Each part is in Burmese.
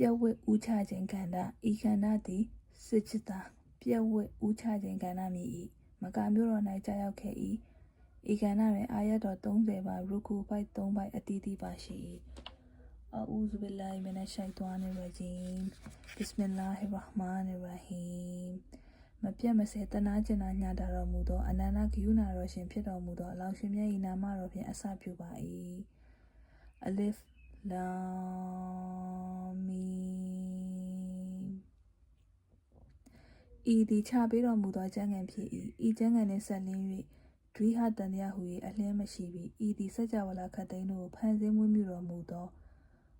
ပြက်ဝတ်ဥချခြင်းကန္တာဤကန္တာသည်စစ်ချတာပြက်ဝတ်ဥချခြင်းကန္တာမည်၏မကာမျိုးတော်၌ကြာရောက်ခဲ့၏ဤကန္တာတွင်အာယတ်တော်30ပါရုခုပိုက်3ပိုက်အတီးတီးပါရှိ၏အူဇဘိလိုင်မနရှိုင်တွာနေရဂျင်ဘစ်မလာဟီရဟ်မာနီရဟီမ်မပြတ်မစဲတနာကျင်နာညတာတော်မူသောအနန္တဂိယုနာတော်ရှင်ဖြစ်တော်မူသောအလောင်းရှင်မြတ်၏နာမတော်ဖြင့်အစပြုပါ၏အ လစ်လာမီဤသည်ချပေးတော်မူသောကျမ်းဂန်ဖြစ်၏ဤကျမ်းဂန်နှင့်ဆက်လင်း၍ဒွိဟတန်တရားဟူ၍အလင်းမရှိပြီဤသည်စัจ java လာခတ်သိန်းတို့ကိုဖန်ဆင်းမွေးမြူတော်မူသော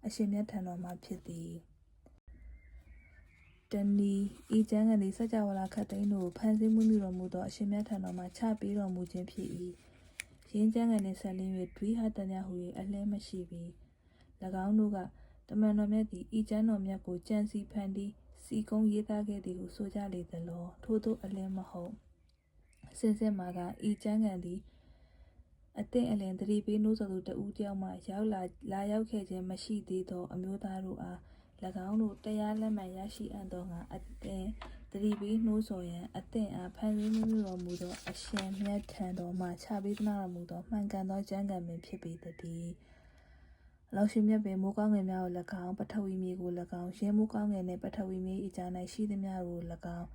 အရှင်မြတ်ထံတော်မှာဖြစ်သည်တဏီဤကျမ်းဂန်သည်စัจ java လာခတ်သိန်းတို့ကိုဖန်ဆင်းမွေးမြူတော်မူသောအရှင်မြတ်ထံတော်မှာချပေးတော်မူခြင်းဖြစ်၏ရင်းကျမ်းဂန်နှင့်ဆက်လင်း၍ဒွိဟတန်တရားဟူ၍အလင်းမရှိပြီ၎ င်းတို့ကတမန်တော်မြတ်သည်ဤကျမ်းတော်မြတ်ကိုကြံစီဖန်တီးစီကုံးရေးသားခဲ့သည်ဟုဆိုကြလေသလောထို့သောအလင်းမဟုတ်စင်စစ်မှာကဤကျမ်းဂန်သည်အသင့်အလင်တတိပေးနှိုးဆော်သူတဦးတယောက်မှရောက်လာလာရောက်ခဲ့ခြင်းမရှိသေးသောအမျိုးသားတို့အား၎င်းတို့တရားလက်မှန်ရရှိအပ်သောငါအသင်တတိပေးနှိုးဆော်ရန်အသင်အားဖန်ဆင်းမှုတော်မူသောအရှင်မြတ်ထံတော်မှချပေးသနာတော်မူသောမှန်ကန်သောကျမ်းဂန်ပင်ဖြစ်ပေတည်း အလောရှင်မြတ်ပင်မိုးကောင်းငယ်များကို၎င်းပထဝီမြေကို၎င်းရင်းမိုးကောင်းငယ်နှင့်ပထဝီမြေ၏အကြား၌ရှိသမျှကို၎င်း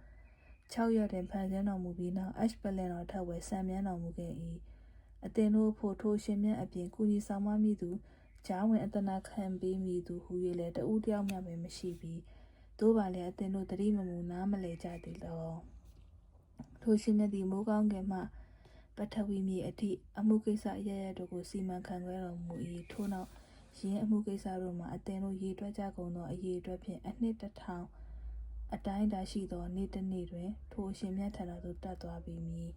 6ရက်တွင်ဖန်ဆင်းတော်မူပြီးနောက်အက်ရှ်ပလန်တော်ထက်ဝဲဆံမြန်းတော်မူခဲ့၏အသင်တို့ဖို့ထိုရှင်မြတ်အပြင်ကုညီဆောင်မမိသူဂျားဝင်အတနာခံပေးမိသူဟူ၍လည်းတဦးတယောက်မျှပင်မရှိပြီးသို့ပါလည်းအသင်တို့တတိမမူနားမလဲကြသည်လောထိုရှင်မြတ်သည်မိုးကောင်းကင်မှပထဝီမြေအထိအမှုကိစ္စအရရတို့ကိုစီမံခန့်ခွဲတော်မူ၏ထို့နောက် ရင်းအမှုကိစ္စတို့မှာအသင်တို့ရေတွက်ကြကုန်သောအရေးအတွက်ဖြင့်အနှစ်တစ်ထောင်အတိုင်းတာရှိသောနေ့တစ်နေ့တွင် ထိုအရှင်မြတ်ထံတော်သို့တက်သွားပြီမည်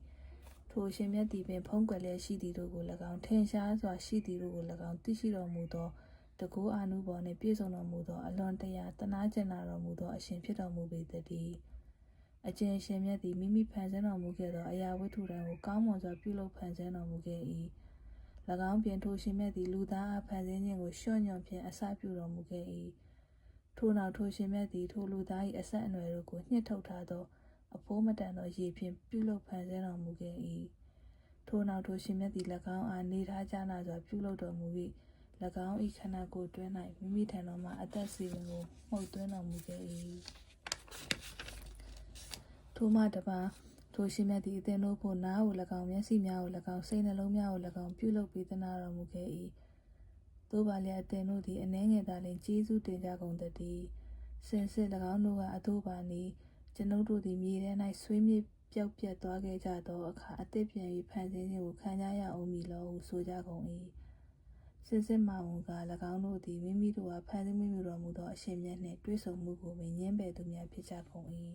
ထိုအရှင်မြတ်သည်ပင်ဖုံးကွယ်လျက်ရှိသည်တို့ကို၎င်းထင်ရှားစွာရှိသည်တို့ကို၎င်းသိရှိတော်မူသောတကူအာနုဘော်နှင့်ပြည့်စုံတော်မူသောအလွန်တရာတနာကျင်နာတော်မူသောအရှင်ဖြစ်တော်မူပေသတည်းအကျင့်ရှင်မြတ်သည်မိမိဖန်ဆင်းတော်မူခဲ့သောအရာဝတ္ထုတိုင်းကိုကောင်းမွန်စွာပြုလုပ်ဖန်ဆင်းတော်မူခဲ့၏၎ င်းပြင်ထိုရှင်မြတ်သည်လူသားအားဖန်ဆင်းခြင်းကိုရှော့ညွန့်ဖြင့်အစပြုတော်မူခဲ့၏ထို့နောက်ထိုရှင်မြတ်သည်ထိုလူသား၏အဆက်အနွယ်တို့ကိုညှစ်ထုတ်ထားသောအဖိုးမတန်သောရေဖြင့်ပြုလုပ်ဖန်ဆင်းတော်မူခဲ့၏ထို့နောက်ထိုရှင်မြတ်သည်၎င်းအားနေထားကြနာစွာပြုလုပ်တော်မူ၍၎င်း၏ခန္ဓာကိုယ်တွင်း၌မိမိထံတော်မှအသက်စီဝင်ကိုမှုတ်သွင်းတော်မူခဲ့၏ထိုမှတပါ ထိုရှင်မြတ်သည်အသင်တို့ဖို့နားကို၎င်းမျက်စိများကို၎င်းစိတ်နှလုံးများကို၎င်းပြုလုပ်ပေးသနာတော်မူခဲ့၏သို့ပါလျက်အသင်တို့သည်အနှဲငယ်သာလျှင်ကျေးဇူးတင်ကြကုန်သတည်းစင်စစ်၎င်းတို့ကအထိုးပါနေကျွန်ုပ်တို့သည်မြေထဲ၌ဆွေးမြေ့ပျောက်ပြက်သွားခဲ့ကြသောအခါအသစ်ပြန်၍ဖန်ဆင်းခြင်းကိုခံကြရအောင်မည်လောဟုဆိုကြကုန်၏စင်စစ်မှဝန်က၎င်းတို့သည်မိမိတို့အားဖန်ဆင်းမိမိတော်မူသောအရှင်မြတ်နှင့်တွေ့ဆုံမှုကိုပင်ညှင်းပယ်သူများဖြစ်ကြကုန်၏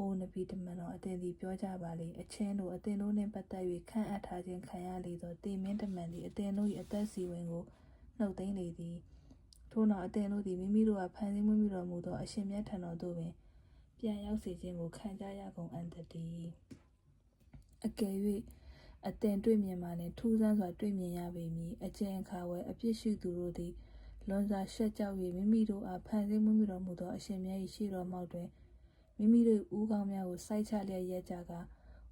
အိုနဗီတမန်တော်အသင်သည်ပြောကြပါလေအချင်းတို့အသင်တို့နှင့်ပတ်သက်၍ခန့်အပ်ထားခြင်းခံရလေသောတေမင်းတမန်သည်အသင်တို့၏အသက်စီဝင်ကိုနှုတ်သိမ်းလေသည်ထို့နောက်အသင်တို့သည်မိမိတို့အားဖန်ဆင်းမှုမိတော်မူသောအရှင်မြတ်ထံတော်သို့ပင်ပြန်ရောက်စေခြင်းကိုခံကြရကုန်အံ့တည်းအကယ်၍အသင်တွေ့မြင်မှလည်းထူးဆန်းစွာတွေ့မြင်ရပေမည်အကျဉ်အခါဝဲအပြစ်ရှိသူတို့သည်လွန်စွာရှက်ကြောက်၍မိမိတို့အားဖန်ဆင်းမှုမိတော်မူသောအရှင်မြတ်၏ရှိတော်မောက်တွင် မိမိတို့ဦးခေါင်းများကိုစိုက်ချလျက်ရက်ကြက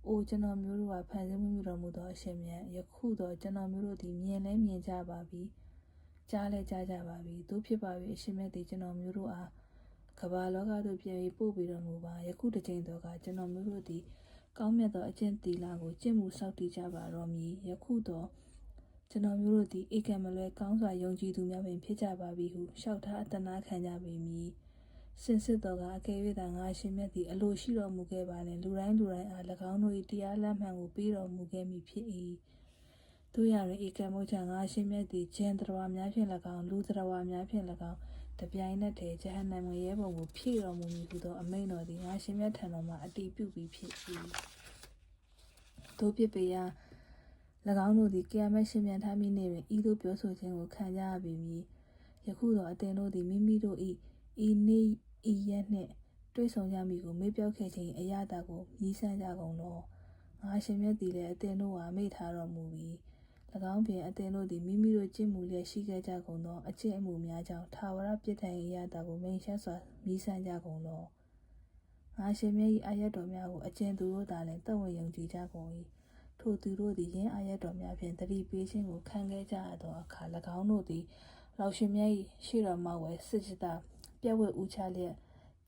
အိုကျွန်တော်မျိုးတို့ကဖန်ဆင်းမှုတော်မူသောအရှင်မြတ်ယခုတော့ကျွန်တော်မျိုးတို့သည်မြင်လဲမြင်ကြပါပြီကြားလဲကြားကြပါပြီတို့ဖြစ်ပါပြီအရှင်မြတ်သည်ကျွန်တော်မျိုးတို့အားကဘာလောကသို့ပြန်ပြီးပို့ပြီးတော်မူပါယခုတစ်ချိန်တော့ကကျွန်တော်မျိုးတို့သည်ကောင်းမြတ်သောအကျင့်သီလကိုကျင့်မှုစောင့်တည်ကြပါတော့မည်ယခုတော့ကျွန်တော်မျိုးတို့သည်ဧကံမလွဲကောင်းစွာယုံကြည်သူများပင်ဖြစ်ကြပါပြီဟုလျှောက်ထားအတနာခံကြပေမည် စင်စစ်တော်ကအကယ်၍သာငါရှင်မြတ်သည်အလိုရှိတော်မူခဲ့ပါလင်လူတိုင်းလူတိုင်းအား၎င်းတို့၏တရားလက်မှန်ကိုပေးတော်မူခဲ့မည်ဖြစ်၏တို့ရရင်ဧကံမို့ချငါရှင်မြတ်သည်ဂျန်တော်များဖြင့်၎င်းလူတော်များဖြင့်၎င်းတပြိုင်နက်တည်းဂျဟန္နမရဲပုံကိုဖြည့်တော်မူမည်ဟုသောအမိန့်တော်သည်ငါရှင်မြတ်ထံတော်မှအတိပြုပြီးဖြစ်၏တို့ဖြစ်ပေရာ၎င်းတို့သည်ကယာမရှင်မြန်ထားမိနေတွင်ဤသို့ပြောဆိုခြင်းကိုခံကြရပေမည်ယခုတော့အသင်တို့သည်မိမိတို့၏ဤနေ့ ဤရက်နှင့်တွေ့ဆုံကြမိကိုမေ့ပြောက်ခဲ့ခြင်းအရာတာကိုမြည်ဆန်းကြကုန်လောငါရှင်မြတ်သည်လည်းအသင်တို့ဟာမေ့ထားတော်မူပြီး၎င်းပင်အသင်တို့သည်မိမိတို့ကျင့်မှုလျက်ရှိခဲ့ကြကုန်သောအကျင့်အမှုများကြောင့်ထာဝရပြစ်ဒဏ်၏အရတာကိုမိန်ရှက်စွာမိဆန်းကြကုန်လောငါရှင်မြတ်၏အာရတော်များကိုအကျင့်သူတို့သာလည်းတတ်ဝင်ယုံကြည်ကြကုန်၏ထိုသူတို့သည်ယင်းအာရတော်များဖြင့်တတိပေးခြင်းကိုခံခဲ့ကြရသောအခါ၎င်းတို့သည်လောက်ရှင်မြတ်၏ရှေ့တော်မှာဝဲစစ်စတာ ပြက်ဝဲဦးချလျက်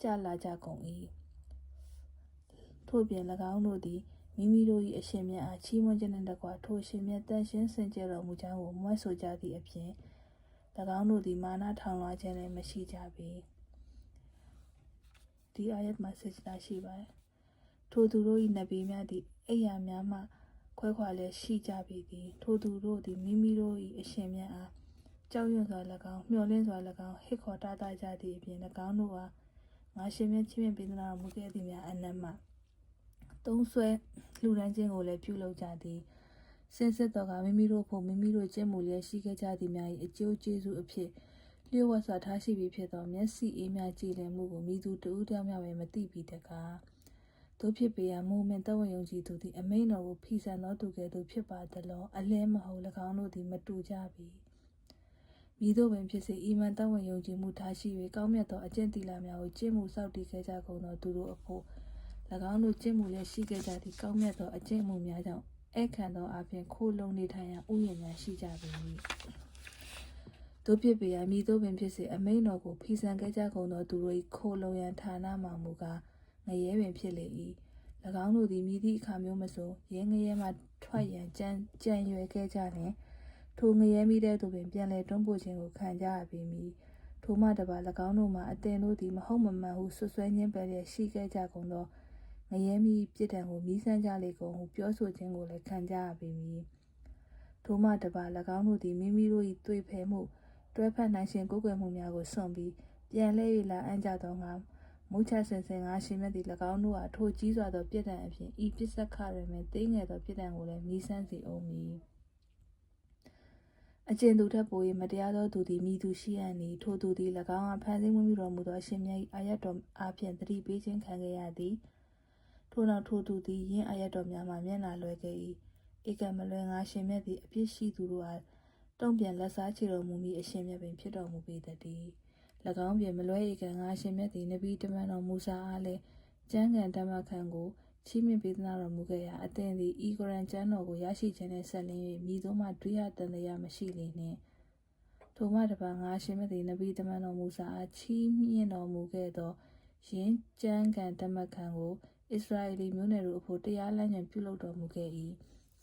ကြလာကြကုန်၏ထို့ပြင်၎င်းတို့သည်မိမိတို့၏အရှင်မြတ်အားချီးမွမ်းခြင်းနှင့်တကွာထိုအရှင်မြတ်တန်ရှင်းစင်ကြယ်တော်မူကြောင်းကိုမွတ်ဆိုကြသည့်အပြင်၎င်းတို့သည်မာနထောင်လွှားခြင်းလည်းမရှိကြပေဒီအာယတ်မှာစစ်တာရှိပါတယ်ထိုသူတို့၏နဗီများသည်အိယာများမှခွဲခွာလျက်ရှိကြပေသည် ထိုသူတို့သည်မိမိတို့၏အရှင်မြတ်အား ကြောက်ရွံ့စွာ၎င်းမျှော်လင့်စွာ၎င်းဟစ်ခေါ်တားတာကြသည့်အပြင်၎င်းတို့အားငါရှင်မြတ်ချင်းမြတ်ပေးသနာတော်မူခဲ့သည်များအနက်မှသုံးဆွဲလှူဒန်းခြင်းကိုလည်းပြုလုပ်ကြသည်စင်စစ်တော်ကမိမိတို့ဖို့မိမိတို့ကျင့်မှုလျက်ရှိခဲ့ကြသည်များ၏အကျိုးကျေးဇူးအဖြစ်လျှို့ဝှက်စွာထားရှိပြီးဖြစ်သောမျက်စိအေးများကြည်လင်မှုကိုမိသူတဦးတယောက်မျှပဲမသိပြီးတကားတို့ဖြစ်ပေရမိုးမင်တဝယုံကြည်သူသည်အမိန်တော်ကိုဖီဆန်သောသူကဲ့သို့ဖြစ်ပါသလောအလင်းမဟုတ်၎င်းတို့သည်မတူကြပြီ မိတို့ပင်ဖြစ်စေအီမန်တဝင်ယုံကြည်မှုထားရှိ၍ကောင်းမြတ်သောအကျင့်သီလများကိုကျင့်မှုစောင့်တည်ခဲ့ကြကုန်သောသူတို့အဖို့၎င်းတို့ကျင့်မှုလည်းရှိခဲ့ကြသည့်ကောင်းမြတ်သောအကျင့်မှုများကြောင့်ဧခံသောအပြင်ခိုးလုံနေထိုင်ရန်ဥယျာဉ်များရှိကြပေ၏တို့ဖြစ်ပေရမိတို့ပင်ဖြစ်စေအမိန်တော်ကိုဖီဆန်ခဲ့ကြကုန်သောသူတို့၏ခိုးလုံရန်ဌာနမှမူကားငရဲပင်ဖြစ်လေ၏၎င်းတို့သည်မိသည့်အခါမျိုးမဆိုရဲငရဲမှထွက်ရန်ကြံကြံရွယ်ခဲ့ကြလျင် ထိုငရဲမိတဲ့သူပင်ပြန်လဲတွန်းပို့ခြင်းကိုခံကြရပေမည်ထိုမှတပါ၎င်းတို့မှာအတင်တို့သည်မဟုတ်မမှန်ဟုဆွဆွဲညင်းပယ်လျက်ရှိခဲ့ကြကုန်သောငရဲမိပြစ်ဒဏ်ကိုမိဆန်းကြလေကုန်ဟုပြောဆိုခြင်းကိုလည်းခံကြရပေမည်ထိုမှတပါ၎င်းတို့သည်မိမိတို့၏တွေ့ဖယ်မှုတွဲဖက်နိုင်ရှင်ကိုယ်ွယ်မှုများကိုစွန့်ပြီးပြန်လဲ၍လာအံ့ကြသောငါမုချဆင်ဆင်ငါရှင်မြတ်သည်၎င်းတို့အားထိုကြီးစွာသောပြစ်ဒဏ်အပြင်ဤပစ္စခရမင်သိငယ်သောပြစ်ဒဏ်ကိုလည်းမိဆန်းစေအောင်မည် အကျဉ်သူထက်ပို၍မတရားသောသူသည်မိသူရှိရန်နီထိုသူသည်၎င်းအားဖန်ဆင်းမှုတော်မူသောအရှင်မြတ်၏အာရတော်အားဖြင့်တတိပေးခြင်းခံခဲ့ရသည်ထို့နောက်ထိုသူသည်ယင်းအာရတော်များမှမျက်နှာလွှဲခဲ့၏ဧကမလွဲငါရှင်မြတ်သည်အပြစ်ရှိသူတို့အားတုံ့ပြန်လက်စားချေတော်မူမီအရှင်မြတ်ပင်ဖြစ်တော်မူပေတည်း၎င်းပြင်မလွဲဧကငါရှင်မြတ်သည်နဗီတမန်တော်မူစာအားလည်းကျမ်းဂန်တမခန့်ကို ချီးမြှင့်ပေးသနာတော်မူခဲ့ရာအသင်သည်ဤကုရန်ကျမ်းတော်ကိုရရှိခြင်းနဲ့ဆက်လင်း၍မိသောမှဒွိဟတန်တရားမရှိလေနှင့်ထိုမှတပါငါရှင်မသည်နဗီတမန်တော်မူစာအားချီးမြှင့်တော်မူခဲ့သောယင်းကျမ်းဂန်တမခန့်ကိုအစ္စရာအေလမျိုးနွယ်တို့အဖို့တရားလမ်းညွှန်ပြုလုပ်တော်မူခဲ့၏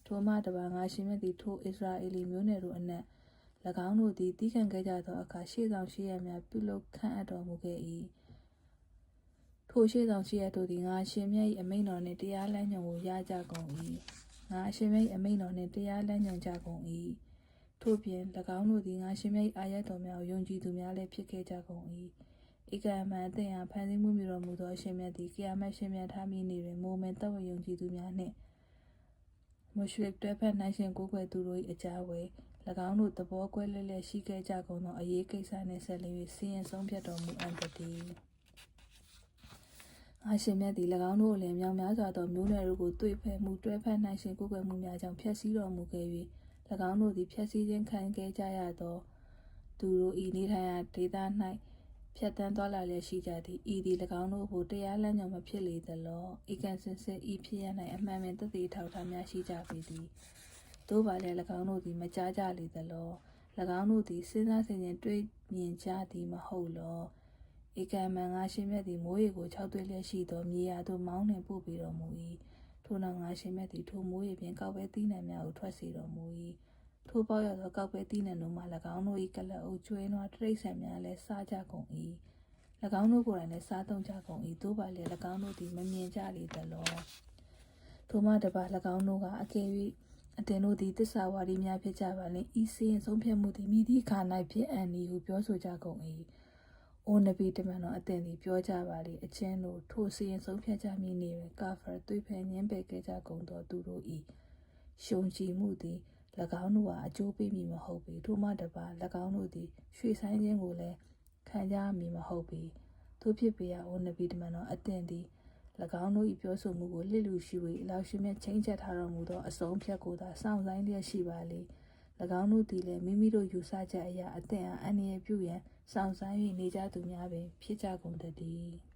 ထိုမှတပါငါရှင်မသည်ထိုအစ္စရာအေလမျိုးနွယ်တို့အနက်၎င်းတို့သည်တီးခံခဲ့ကြသောအခါရှေ့ဆောင်ရှိရများပြုလုပ်ခန့်အပ်တော်မူခဲ့၏ ထိုရှိဆောင်ရှိရတို့သည်ငါရှင်မြတ်၏အမိန်တော်နှင့်တရားလမ်းညွှန်ကိုရကြကုန်၏ငါရှင်မြတ်၏အမိန်တော်နှင့်တရားလမ်းညွှန်ကြကုန်၏ထို့ပြင်၎င်းတို့သည်ငါရှင်မြတ်၏အာရတော်များကိုယုံကြည်သူများလည်းဖြစ်ခဲ့ကြကုန်၏ဧကမန်အသင်အားဖန်ဆင်းမှုမျိုးတော်မူသောရှင်မြတ်သည်ကယာမတ်ရှင်မြတ်ထားမိနေတွင်မိုမင်တဝယုံကြည်သူများနှင့်မွရှရစ်တွဲဖက်နိုင်ရှင်ကိုယ်ွယ်သူတို့၏အကြဝယ်၎င်းတို့သဘောကွဲလဲလဲရှိခဲ့ကြကုန်သောအရေးကိစ္စနှင့်ဆက်လျ၍စီရင်ဆုံးဖြတ်တော်မူအပ်သည် ငါရှင်မြတ်သည်၎င်းတို့အလင်မြောင်များစွာသောမျိုးနွယ်တို့ကိုတွေ့ဖက်မှုတွဲဖက်နိုင်ရှင်ကိုယ်ွယ်မှုများကြောင့်ဖျက်ဆီးတော်မူခဲ့၍၎င်းတို့သည်ဖျက်ဆီးခြင်းခံခဲ့ကြရသောသူတို့၏နေထိုင်ရာဒေသ၌ဖြတ်တန်းသွားလာလျက်ရှိကြသည်ဤသည်၎င်းတို့ကိုတရားလမ်းညွှန်မဖြစ်လေသလောဤကန်စင်စစ်ဤဖြစ်ရ၌အမှန်ပင်တည်ထောက်ထားများရှိကြပေသည်တို့ပါလေ၎င်းတို့သည်မကြားကြလေသလော၎င်းတို့သည်စဉ်းစားဆင်ခြင်တွေးမြင်ကြသည်မဟုတ်လော ဧကမန်ငါရှင်မြတ်သည်မိုးရေကို၆သွေးလျက်ရှိသောမြေယာသို့မောင်းနှင်ပို့ပေးတော်မူ၏ထိုနောက်ငါရှင်မြတ်သည်ထိုမိုးရေပြင်ကောက်ပဲသီးနှံများကိုထွက်စေတော်မူ၏ထိုပေါရောက်သောကောက်ပဲသီးနှံတို့မှ၎င်းတို့၏ကလအုပ်ကျွဲနွားတိရစ္ဆာန်များလည်းစားကြကုန်၏၎င်းတို့ကိုယ်တိုင်လည်းစားသုံးကြကုန်၏သို့ပါလေ၎င်းတို့သည်မမြင်ကြလေသလောထိုမှတပါ၎င်းတို့ကအကယ်၍အတင်တို့သည်တစ္ဆာဝါဒီများဖြစ်ကြပါလင်ဤစင်းဆုံးဖြတ်မှုသည်မိသည့်ခါ၌ဖြစ်အံ့ဤဟုပြောဆိုကြကုန်၏ အိုနဗီတမန်တော်အသင်သည်ပြောကြပါလေအချင်းတို့ထိုစီရင်ဆုံးဖြတ်ကြမည်နေတွင်ကာဖာသွေးဖဲညင်းပယ်ခဲ့ကြကုန်သောသူတို့၏ရှုံကြည်မှုသည်၎င်းတို့အားအကျိုးပေးမည်မဟုတ်ပေထိုမှတပါ၎င်းတို့သည်ရွှေဆိုင်ခြင်းကိုလည်းခံကြမည်မဟုတ်ပေသို့ဖြစ်ပေရာအိုနဗီတမန်တော်အသင်သည်၎င်းတို့၏ပြောဆိုမှုကိုလစ်လူရှိ၍အလောက်ရှိမြတ်ချင်းချက်ထားတော်မူသောအဆုံးဖြတ်ကိုသာစောင့်ဆိုင်လျက်ရှိပါလေ၎င်းတို့သည်လည်းမိမိတို့ယူဆချက်အရာအသင့်အားအန္တရာယ်ပြုရန် စောင့်ဆိုင်း၍နေကြသူများပင်ဖြစ်ကြကုန်တည်း